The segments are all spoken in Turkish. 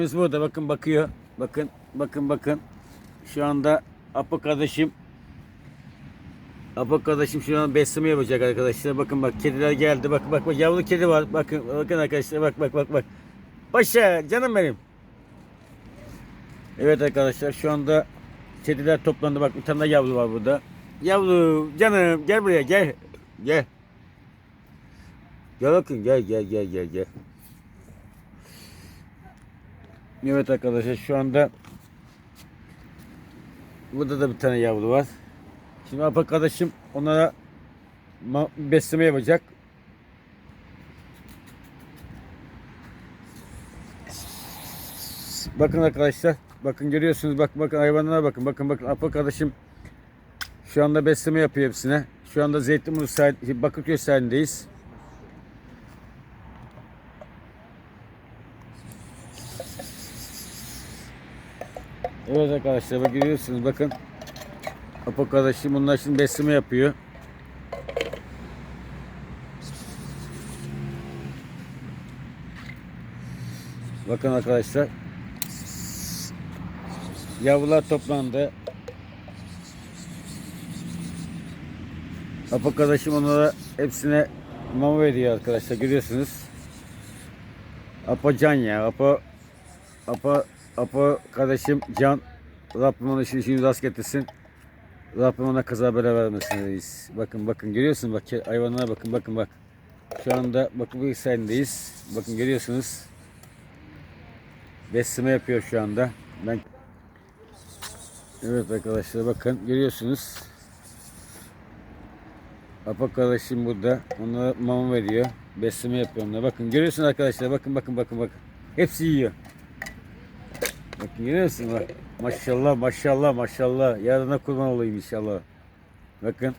Biz burada bakın bakıyor. Bakın bakın bakın. Şu anda Apo kardeşim Apo kardeşim şu an besleme yapacak arkadaşlar. Bakın bak kediler geldi. Bak bak bak yavru kedi var. Bakın bakın arkadaşlar bak bak bak bak. Paşa canım benim. Evet arkadaşlar şu anda kediler toplandı. Bak bir tane yavru var burada. Yavru canım gel buraya gel. Gel. Gel bakın gel gel gel gel gel. Evet arkadaşlar şu anda burada da bir tane yavru var. Şimdi Alp arkadaşım onlara besleme yapacak. Bakın arkadaşlar. Bakın görüyorsunuz. Bak bakın hayvanlara bakın. Bakın bakın Alp arkadaşım şu anda besleme yapıyor hepsine. Şu anda Zeytinburnu sahil, Bakırköy sahilindeyiz. Evet arkadaşlar bak görüyorsunuz bakın. Apo kardeşim bunlar şimdi besleme yapıyor. Bakın arkadaşlar. Yavrular toplandı. Apo kardeşim onlara hepsine mama veriyor arkadaşlar görüyorsunuz. Apo can ya. Apo Apo Apo kardeşim can Rabbim ona işini işini rast getirsin. Rabbim ona kaza bela vermesin reis. Bakın bakın görüyorsun bak hayvanlara bakın bakın bak. Şu anda bakın bu sahndeyiz. Bakın görüyorsunuz. Besleme yapıyor şu anda. Ben Evet arkadaşlar bakın görüyorsunuz. Apo kardeşim burada. Onlara mama veriyor. Besleme yapıyor onlara. Bakın görüyorsunuz arkadaşlar. Bakın bakın bakın bakın. Hepsi yiyor. Bakın görüyor musun bak. Maşallah maşallah maşallah. Yarına kurban olayım inşallah. Bakın.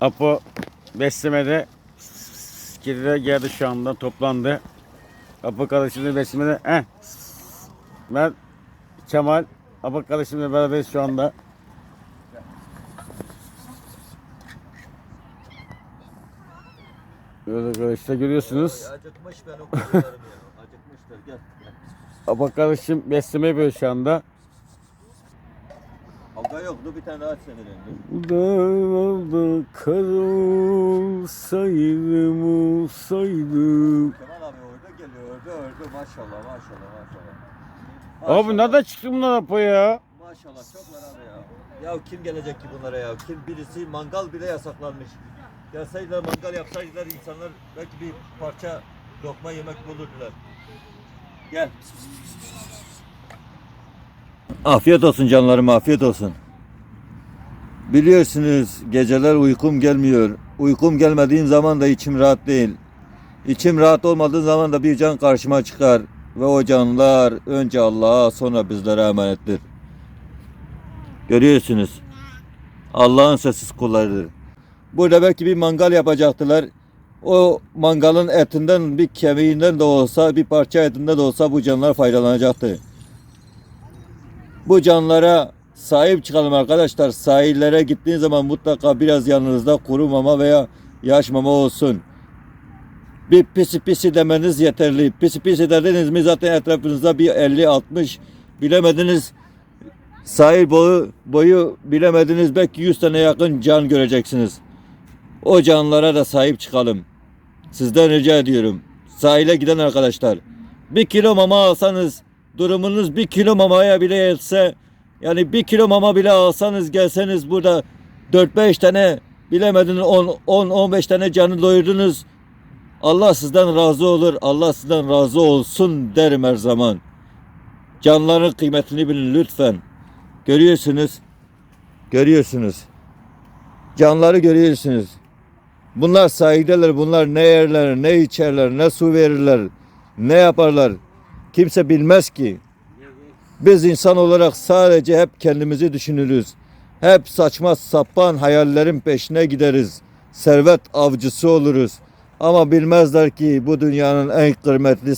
Apo beslemede kediler geldi şu anda toplandı. Apo kardeşimle beslemede eh, ben Kemal Apo kardeşimle beraberiz şu anda. Evet arkadaşlar görüyorsunuz. Acıkmış ben o kuzularım ya. Acıkmışlar gel. Apo kardeşim besleme yapıyor şu anda. Kavga yoktu bir tane daha aç seni döndü. Dağlarda kar olsaydım olsaydım. Kemal abi orada geliyor orada orada maşallah maşallah maşallah. Abi nereden çıktı bunlar Apo ya? Maşallah çok var abi ya. Ya kim gelecek ki bunlara ya? Kim birisi mangal bile yasaklanmış. Gelseydiler mangal yapsaydılar insanlar belki bir parça lokma yemek bulurdular. Gel. Afiyet olsun canlarım afiyet olsun. Biliyorsunuz geceler uykum gelmiyor. Uykum gelmediğin zaman da içim rahat değil. İçim rahat olmadığı zaman da bir can karşıma çıkar. Ve o canlar önce Allah'a sonra bizlere emanettir. Görüyorsunuz. Allah'ın sessiz kullarıdır. Burada belki bir mangal yapacaktılar. O mangalın etinden bir kemiğinden de olsa bir parça etinden de olsa bu canlar faydalanacaktı. Bu canlara sahip çıkalım arkadaşlar. Sahillere gittiğin zaman mutlaka biraz yanınızda kuru mama veya yaş mama olsun. Bir pisi pisi demeniz yeterli. Pisi pisi dediniz mi zaten etrafınızda bir 50-60 bilemediniz sahil boyu, boyu bilemediniz belki 100 tane yakın can göreceksiniz. O canlara da sahip çıkalım. Sizden rica ediyorum. Sahile giden arkadaşlar. Bir kilo mama alsanız durumunuz bir kilo mamaya bile yetse yani bir kilo mama bile alsanız gelseniz burada 4-5 tane bilemediniz 10-15 tane canı doyurdunuz. Allah sizden razı olur. Allah sizden razı olsun derim her zaman. Canların kıymetini bilin lütfen. Görüyorsunuz. Görüyorsunuz. Canları görüyorsunuz. Bunlar sahildeler. Bunlar ne yerler, ne içerler, ne su verirler, ne yaparlar. Kimse bilmez ki. Biz insan olarak sadece hep kendimizi düşünürüz. Hep saçma sapan hayallerin peşine gideriz. Servet avcısı oluruz. Ama bilmezler ki bu dünyanın en kıymetli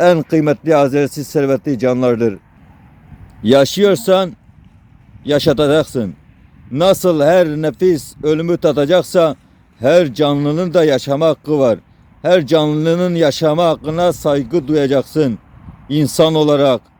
en kıymetli haziresi servetli canlardır. Yaşıyorsan yaşatacaksın. Nasıl her nefis ölümü tatacaksa her canlının da yaşama hakkı var. Her canlının yaşama hakkına saygı duyacaksın. İnsan olarak